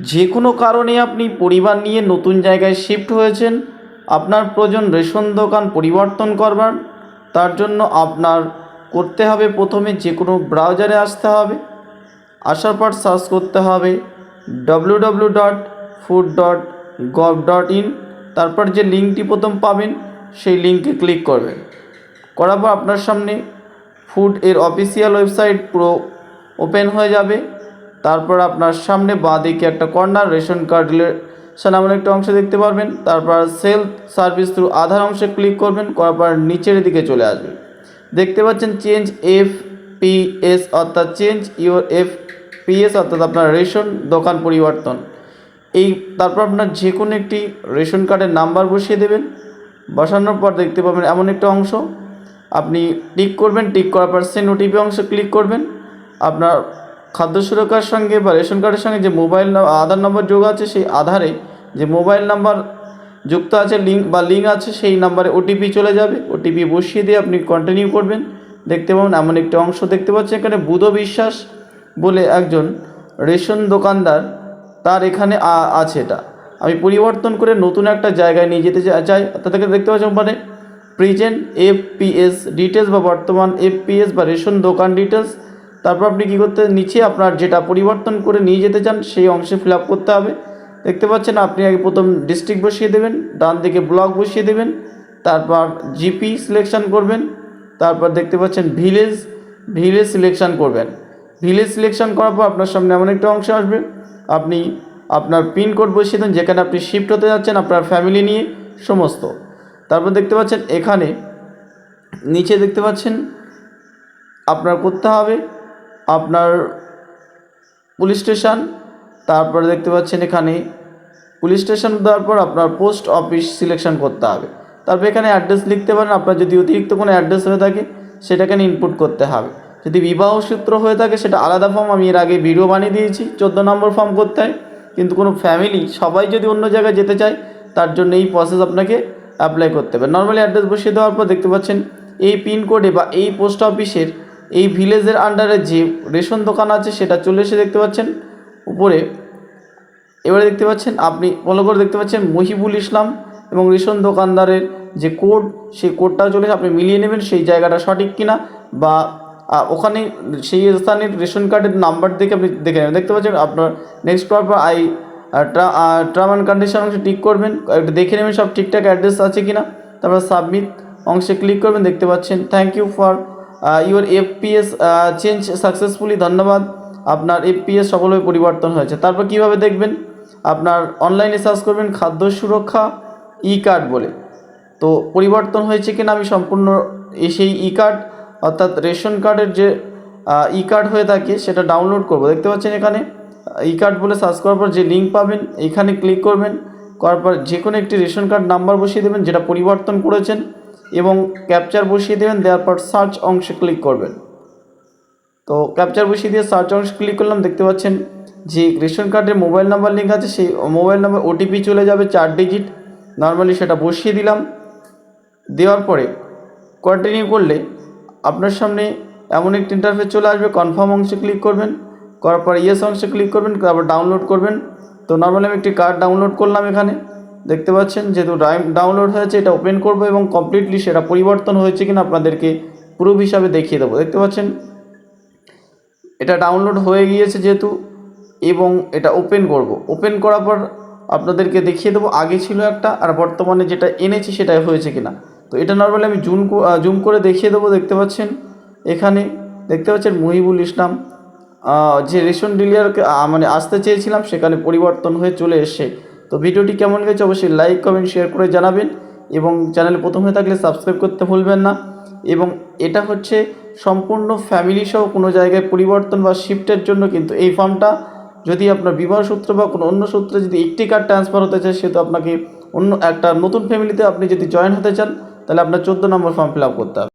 যে কোনো কারণে আপনি পরিবার নিয়ে নতুন জায়গায় শিফট হয়েছেন, আপনার প্রয়োজন রেশন দোকান পরিবর্তন করবার, তার জন্য আপনার করতে হবে প্রথমে যে কোনো ব্রাউজারে আসতে হবে। আসার পর সার্চ করতে হবে W W dot food dot gov dot in তারপর যে লিঙ্কটি প্রথম পাবেন, সেই লিঙ্কে ক্লিক করবেন। করার পর আপনার সামনে ফুড এর অফিসিয়াল ওয়েবসাইট পুরো ওপেন হয়ে যাবে। তারপর আপনার সামনে বাঁ দিকে একটা কর্নার, রেশন কার্ড এমন একটা অংশ দেখতে পারবেন। তারপর সেল সার্ভিস থ্রু আধার অংশে ক্লিক করবেন, করার পর নিচের দিকে চলে আসবে। দেখতে পাচ্ছেন চেঞ্জ এফ পি এস অর্থাৎ change your F P S অর্থাৎ আপনার রেশন দোকান পরিবর্তন। এই তারপর আপনার যে কোনো একটি রেশন কার্ডের নাম্বার বসিয়ে দেবেন। বসানোর পর দেখতে পাবেন এমন একটা অংশ। আপনি টিক করবেন, টিক করার পর সেন ওটিপি অংশে ক্লিক করবেন। আপনার খাদ্য সুরক্ষার সঙ্গে বা রেশন কার্ডের সঙ্গে যে মোবাইল আধার নম্বর যোগ আছে সেই আধারে যে মোবাইল নাম্বার যুক্ত আছে, লিঙ্ক বা লিঙ্ক আছে, সেই নাম্বারে ওটিপি চলে যাবে। ওটিপি বসিয়ে দিয়ে আপনি কন্টিনিউ করবেন। দেখতে পাবেন এমন একটি অংশ দেখতে পাচ্ছেন এখানে, বুধ বিশ্বাস বলে একজন রেশন দোকানদার, তার এখানে আছে এটা। আমি পরিবর্তন করে নতুন একটা জায়গায় নিয়ে যেতে চাই। এখানে দেখতে পাচ্ছেন মানে প্রেজেন্ট এফপিএস ডিটেলস বা বর্তমান এফপিএস বা রেশন দোকান ডিটেলস তারপর আপনি কী করতে নিচে আপনার যেটা পরিবর্তন করে নিয়ে যেতে চান, সেই অংশে ফিল আপ করতে হবে। দেখতে পাচ্ছেন আপনি আগে প্রথম ডিস্ট্রিক্ট বসিয়ে দেবেন, ডান দিকে ব্লক বসিয়ে দেবেন, তারপর জিপি সিলেকশন করবেন, তারপর দেখতে পাচ্ছেন ভিলেজ ভিলেজ সিলেকশন করবেন। ভিলেজ সিলেকশন করার পর আপনার সামনে এমন একটা অংশ আসবে। আপনি আপনার পিনকোড বসিয়ে দেন, যেখানে আপনি শিফট হতে যাচ্ছেন আপনার ফ্যামিলি নিয়ে, সমস্ত। তারপর দেখতে পাচ্ছেন এখানে নিচে দেখতে পাচ্ছেন আপনার করতে হবে। আপনার পুলিশ স্টেশন, তারপরে দেখতে পাচ্ছেন এখানে পুলিশ স্টেশন দেওয়ার পর আপনার পোস্ট অফিস সিলেকশন করতে হবে। তারপর এখানে অ্যাড্রেস লিখতে পারেন, আপনার যদি অতিরিক্ত কোনো অ্যাড্রেস হয়ে থাকে, সেটাকে ইনপুট করতে হবে। যদি বিবাহ সূত্র হয়ে থাকে, সেটা আলাদা ফর্ম আমি এর আগে ভিডিও বানিয়ে দিয়েছি, চোদ্দ নম্বর ফর্ম করতে হয়। কিন্তু কোনো ফ্যামিলি সবাই যদি অন্য জায়গায় যেতে চায়, তার জন্য এই প্রসেস আপনাকে অ্যাপ্লাই করতে হবে। নর্মালি অ্যাড্রেস বসিয়ে দেওয়ার পর দেখতে পাচ্ছেন, এই পিনকোডে বা এই পোস্ট অফিসের এই ভিলেজের আন্ডারে যে রেশন দোকান আছে, সেটা চলে এসে দেখতে পাচ্ছেন। উপরে, এবারে দেখতে পাচ্ছেন, আপনি ফলো করে দেখতে পাচ্ছেন মহিবুল ইসলাম এবং রেশন দোকানদারের যে কোড সেই কোডটাও চলে আপনি মিলিয়ে নেবেন, সেই জায়গাটা সঠিক কিনা বা ওখানে সেই স্থানের রেশন কার্ডের নাম্বার দেখে আপনি দেখে নেবেন। দেখতে পাচ্ছেন, আপনার নেক্সট পর আই টার্ম অ্যান্ড কন্ডিশন অংশে টিক করবেন, একটু দেখে নেবেন সব ঠিকঠাক অ্যাড্রেস আছে কিনা। তারপর সাবমিট অংশে ক্লিক করবেন, দেখতে পাচ্ছেন thank you for your FPS change successfully ধন্যবাদ। আপনার এফপিএস সফলভাবে পরিবর্তন হয়েছে। তারপর কীভাবে দেখবেন? আপনার অনলাইনে সার্চ করবেন খাদ্য সুরক্ষা ই কার্ড বলে। তো পরিবর্তন হয়েছে কিনা আমি সম্পূর্ণ সেই ই কার্ড অর্থাৎ রেশন কার্ডের যে ই কার্ড হয়ে থাকে, সেটা ডাউনলোড করব। দেখতে পাচ্ছেন এখানে? ই কার্ড বলে সার্চ করার পর যে লিঙ্ক পাবেন এখানে ক্লিক করবেন। করার পর যে কোনো একটি রেশন কার্ড নাম্বার বসিয়ে দেবেন, যেটা পরিবর্তন করেছেন। এবং ক্যাপচার বসিয়ে দেবেন, দেওয়ার পর সার্চ অংশে ক্লিক করবেন। তো ক্যাপচার বসিয়ে দিয়ে সার্চ অংশে ক্লিক করলাম, দেখতে পাচ্ছেন যে রেশন কার্ডের মোবাইল নাম্বার লিঙ্ক আছে, সেই মোবাইল নাম্বার ওটিপি চলে যাবে চার ডিজিট নর্মালি সেটা বসিয়ে দিলাম। দেওয়ার পরে কন্টিনিউ করলে আপনার সামনে এমন একটি ইন্টারফেস চলে আসবে কনফার্ম অংশে ক্লিক করবেন। করার পর ইয়েস অংশে ক্লিক করবেন, তারপর ডাউনলোড করবেন। তো নর্মালি আমি একটি কার্ড ডাউনলোড করলাম এখানে। দেখতে পাচ্ছেন, যেহেতু ডাউনলোড হয়েছে, এটা ওপেন করব এবং কমপ্লিটলি সেটা পরিবর্তন হয়েছে কিনা আপনাদেরকে প্রুফ হিসাবে দেখিয়ে দেবো। দেখতে পাচ্ছেন, এটা ডাউনলোড হয়ে গিয়েছে যেহেতু, এবং এটা ওপেন করব। ওপেন করার পর আপনাদেরকে দেখিয়ে দেবো, আগে ছিল একটা, আর বর্তমানে যেটা এনেছি সেটা হয়েছে কিনা। তো এটা নর্মালি আমি জুম জুম করে দেখিয়ে দেবো, দেখতে পাচ্ছেন, এখানে দেখতে পাচ্ছেন মহিবুল ইসলাম যে রেশন ডিলিয়ারকে মানে আসতে চেয়েছিলাম, সেখানে পরিবর্তন হয়ে চলে এসছে। তো ভিডিওটি কেমন গেছে অবশ্যই লাইক কমেন্ট শেয়ার করে জানাবেন এবং চ্যানেলে প্রথম হয়ে থাকলে সাবস্ক্রাইব করতে ভুলবেন না। এবং এটা হচ্ছে সম্পূর্ণ ফ্যামিলি সহ কোনো জায়গায় পরিবর্তন বা শিফটের জন্য কিন্তু এই ফর্মটা যদি আপনার বিবাহ সূত্র বা কোনো অন্য সূত্রে যদি একটি কার্ড ট্রান্সফার হতে চায় সেহেতু আপনাকে অন্য একটা নতুন ফ্যামিলিতে আপনি যদি জয়েন হতে চান, তাহলে আপনার চোদ্দ নম্বর ফর্ম ফিল আপ করতে হবে।